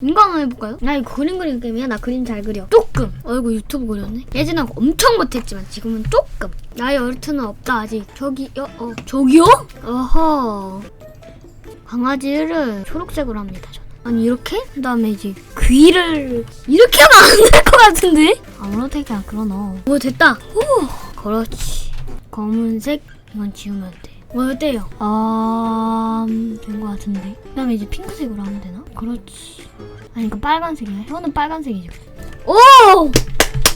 한번 해볼까요? 나 이거 그림 그리는 게임이야. 나 그림 잘 그려. 조금. 어이구 유튜브 그렸네. 예전에 엄청 못했지만 지금은 조금. 나의 얼트는 없다 아직. 저기 어, 어 저기요? 어허. 강아지를 초록색으로 합니다. 저는. 아니 이렇게? 그다음에 이제 귀를 이렇게 하면 안 될 것 같은데? 아무렇게 그려 넣어. 오 됐다. 오 그렇지. 검은색 이건 지우면 돼. 뭐 어때요? 아, 음, 된것 같은데. 그 다음에 이제 핑크색으로 하면 되나? 그렇지. 아니, 이거 빨간색이야. 이거는 빨간색이죠. 오!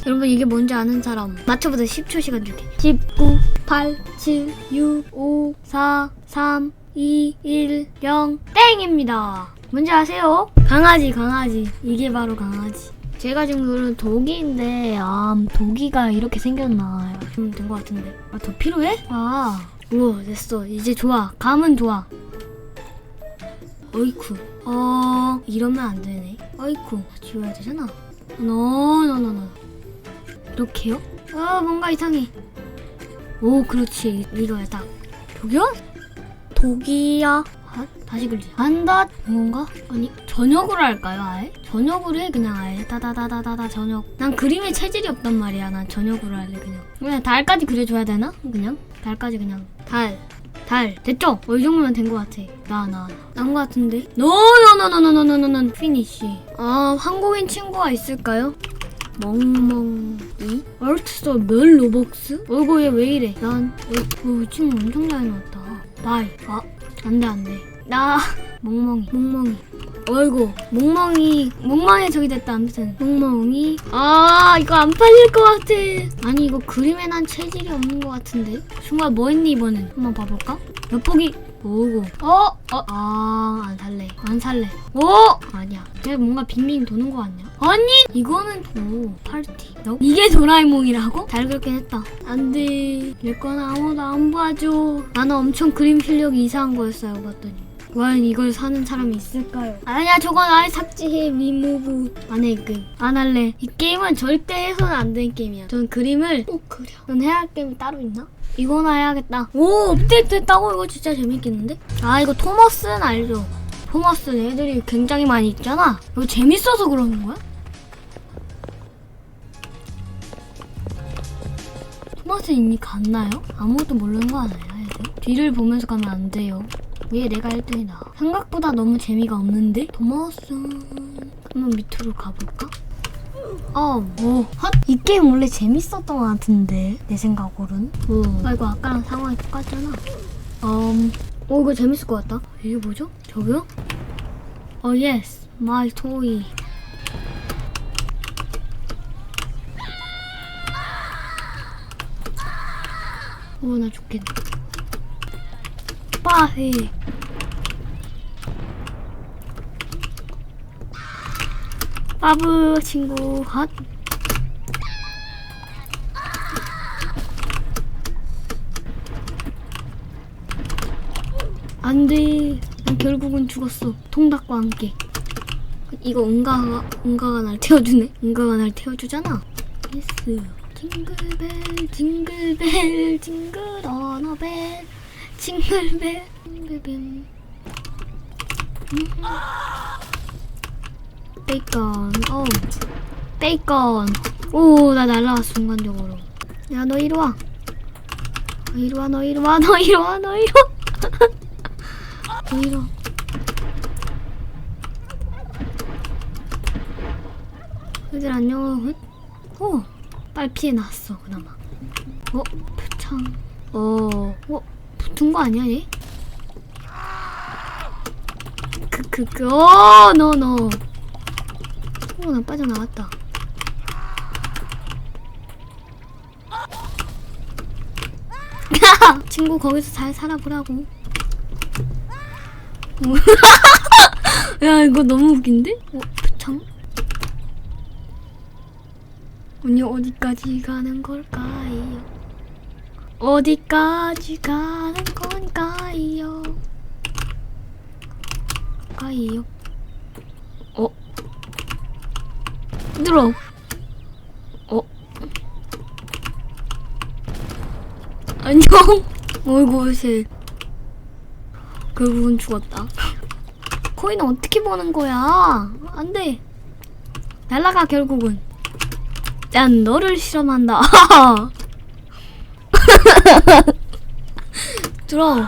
여러분 이게 뭔지 아는 사람 맞춰보자 10초 시간 줄게 10, 9, 8, 7, 6, 5, 4, 3, 2, 1, 0 땡입니다 뭔지 아세요? 강아지 강아지 이게 바로 강아지 제가 지금 그런 독이인데 아 독이가 이렇게 생겼나 좀된것 같은데 아 더 필요해? 아 우와 됐어. 이제 좋아. 감은 좋아. 어이쿠. 어 이러면 안 되네. 어이쿠. 지워야 되잖아. 노노노노 이렇게요? 아 뭔가 이상해. 오 그렇지. 이거야 딱. 저기요? 독이야. 아, 다시 글자. 안다? 뭔가? 아니 저녁으로 할까요 아예? 저녁으로 해 그냥 아예. 따다다다다다 저녁. 난 그림에 체질이 없단 말이야. 난 저녁으로 할래 그냥. 그냥 달까지 그려줘야 되나? 그냥? 달까지 그냥 달 달 됐죠? 어, 이 정도면 된 것 같아 나나난것 같은데 노노노노노노노노 피니쉬 아 한국인 친구가 있을까요? 멍멍이? 얼트서 멸 로벅스? 얼굴 얘왜 이래? 난, 어, 어, 친구 엄청 잘 나왔다. 바이. 아, 안 돼, 안 돼. 나, 멍멍이. 멍멍이. 어이구, 멍멍이. 멍멍이 저기 됐다, 아무튼. 멍멍이. 아, 이거 안 팔릴 것 같아. 아니, 이거 그림에 난 체질이 없는 것 같은데? 순간 뭐 했니, 이번엔? 한번 봐볼까? 엿보기. 오고. 어? 어? 아, 안 살래. 안 살래. 오! 아니야. 내가 뭔가 빙빙 도는 거 같냐? 아니! 이거는 도. 파티. 너? 이게 도라에몽이라고? 잘 그렇긴 했다. 안 돼. 내건 아무도 안 봐줘. 나는 엄청 그림 실력이 이상한 거였어요, 봤더니. 과연 이걸 사는 사람이 있을까요? 아니야, 저건 아예 삭제해. 리무브. 안 해, 그. 안 할래. 이 게임은 절대 해서는 안 되는 게임이야. 전 그림을 꼭 그려. 넌 해야 할 게임이 따로 있나? 이거나 해야겠다. 오, 업데이트 했다고? 이거 진짜 재밌겠는데? 아, 이거 토머스는 알죠? 토머스는 애들이 굉장히 많이 있잖아. 이거 재밌어서 그러는 거야? 토마스 이미 갔나요? 아무것도 모르는 거 아니야, 애들? 뒤를 보면서 가면 안 돼요. 왜 내가 1등이다. 생각보다 너무 재미가 없는데? 토마스. 한번 밑으로 가볼까? 어, 뭐. 헛! 이 게임 원래 재밌었던 것 같은데, 내 생각으로는. 어. 아, 이거 아까랑 상황이 똑같잖아. 음, 오, 이거 재밌을 것 같다. 이게 뭐죠? 저기요? 어, 예스. 마이 토이. 오, 나 죽겠네. 빠해. 빠브 친구 핫. 안돼. 난 결국은 죽었어. 통닭과 함께. 이거 은가가 은가가 날 태워주네. 은가가 날 태워주잖아. 예스. 징글벨 징글벨 징글 어너벨 징글벨 징글벨. 음. 베이컨. 어. 베이컨. 오, 나 날라왔어, 순간적으로. 야, 너 이리 와. 너 이리 와, 너 이리 와, 너 이리 와, 너 이리 와. 너 이리 와. 얘들 안녕. 헛. 오, 빨리 피해 나왔어, 그나마. 어, 표창. 어, 어, 붙은 거 아니야, 얘? 그, 그, 그, 어, 너, 너. 오, 나 빠져나왔다. 친구 거기서 잘 살아보라고. 야 이거 너무 웃긴데? 어, 참. 언니 어디까지 가는 걸까요? 어디까지 가는 건가요? 가요. 어? 들어. 어? 안녕. 어이구, 새. 결국은 죽었다. 코인은 어떻게 버는 거야? 안 돼. 날라가 결국은. 난 너를 실험한다. 들어.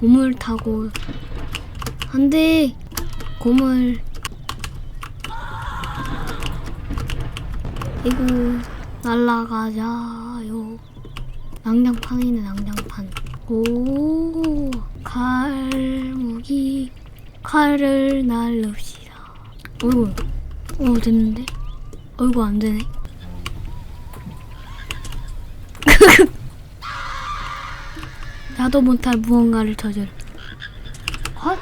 고물 타고 안 돼. 고물. 이거 날라가자요. 낭장판이네 낭장판. 오 칼무기 칼을 날릅시다. 어이 구, 어 됐는데? 어이구 안 되네. 나도 못할 무언가를 저질. 헛.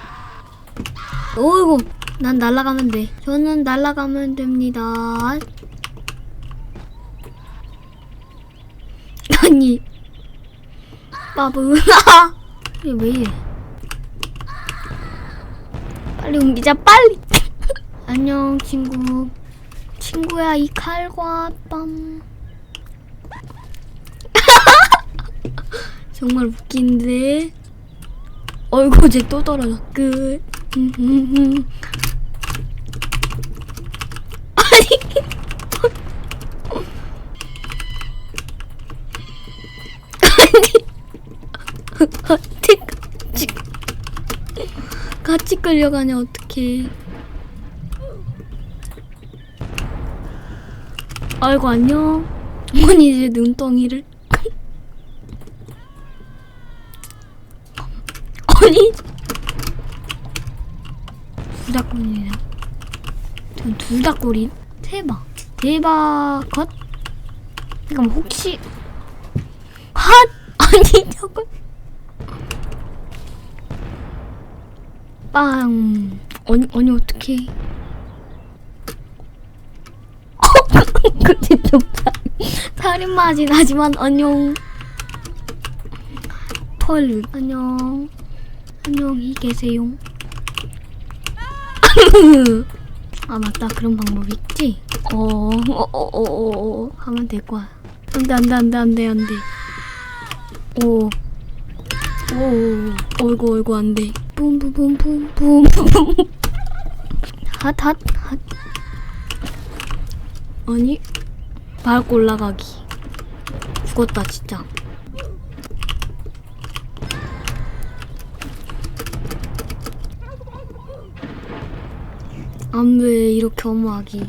어이구, 난 날아가면 돼. 저는 날아가면 됩니다. 아니, 바브. 이게 왜 이래? 빨리 옮기자, 빨리. 안녕, 친구. 친구야, 이 칼과 빰. 정말 웃긴데. 어이구, 쟤또 떨어져. 끝. 같이 끌려가냐 어떡해 아이고 안녕. 어머니 이제 눈덩이를. 아니. 둘다 꼴이네 전둘 다 꼴이 대박. 대박. 컷. 잠깐만 혹시. 핫 아니 저걸 빵. 아니 아니 어떡 해 그게 좀 살인마진 하지만 안녕. 펄 안녕. 안녕히 계세요. 아 맞다. 그런 방법 있지? 어어어어어 하면 될 거야. 안돼 안돼 안돼 안돼 안돼. 오 오, 어이구, 어이구, 안 돼. 뿜뿜뿜뿜뿜. 핫, 핫, 핫. 아니, 밟고 올라가기. 죽었다, 진짜. 안 돼, 이렇게 엄하기.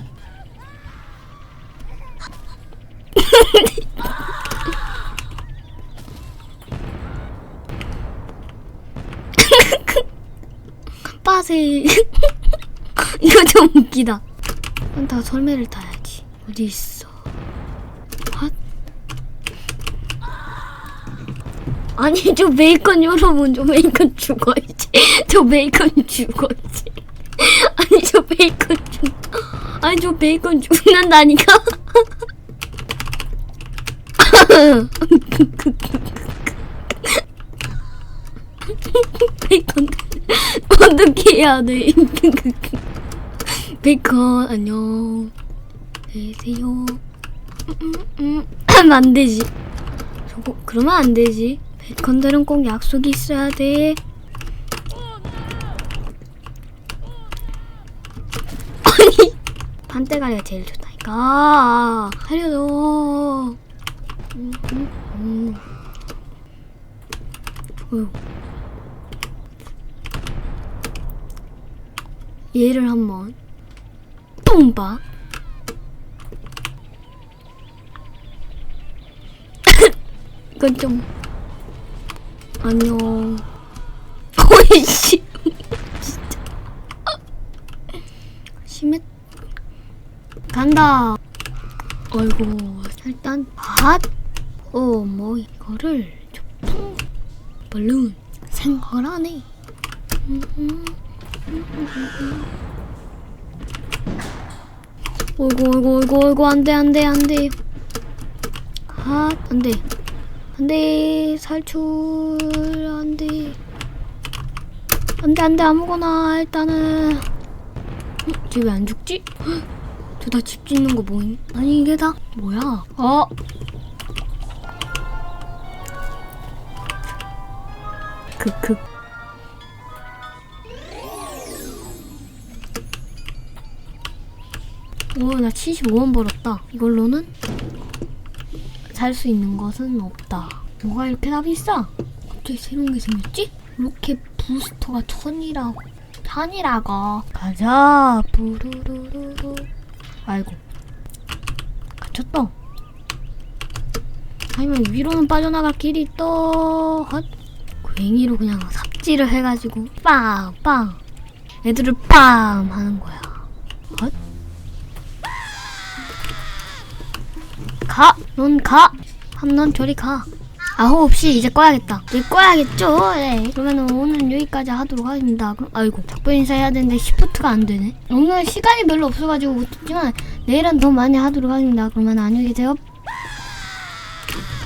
빠세. 이거 좀 웃기다. 다 설매를 타야지. 어디 있어? 핫? 아니 저 베이컨 여러분 저 베이컨 죽어 이제 저 베이컨 죽어 이제 아니 저 베이컨 죽 아니 저 베이컨 죽는다니까 베이컨 어떻게 해야 돼? 베이컨 안녕. 계세요. 하면 안 되지. 저거 그러면 안 되지. 베이컨들은 꼭 약속이 있어야 돼. 아니 반대가리가 제일 좋다니까. 음, 음, 음. 어휴. 얘를 한번 뽕봐. 이건 좀 안녕. 오이씨 진짜 심했. 간다. 어이구 일단 밭. 어뭐 이거를 좀 balloon 생각하네. 어이구 어이구 어이구 어이구 안돼 안돼 안돼 아 안돼 안돼 살출 안돼 안돼 안돼 아무거나 일단은 쟤왜안 죽지? 저 다 집 짓는 거 뭐임? 아니 이게 다 뭐야? 어 크크. 오, 나 75원 벌었다. 이걸로는 살 수 있는 것은 없다. 뭐가 이렇게 다 비싸? 갑자기 새로운 게 생겼지? 이렇게 부스터가 천이라고. 천이라고. 가자. 부르르르르. 아이고. 갇혔다. 아니면 위로는 빠져나갈 길이 있다. 헛. 괭이로 그냥 삽질을 해가지고 빵빵 애들을 빵 하는 거야. 가! 넌 가! 한넌 저리 가. 아홉 없이 이제 꺼야겠다. 이제 꺼야겠죠? 네. 그러면 오늘은 여기까지 하도록 하겠습니다. 그럼, 아이고, 작별 인사해야 되는데 시프트가 안 되네. 오늘 시간이 별로 없어가지고 못했지만 내일은 더 많이 하도록 하겠습니다. 그러면 안녕히 계세요.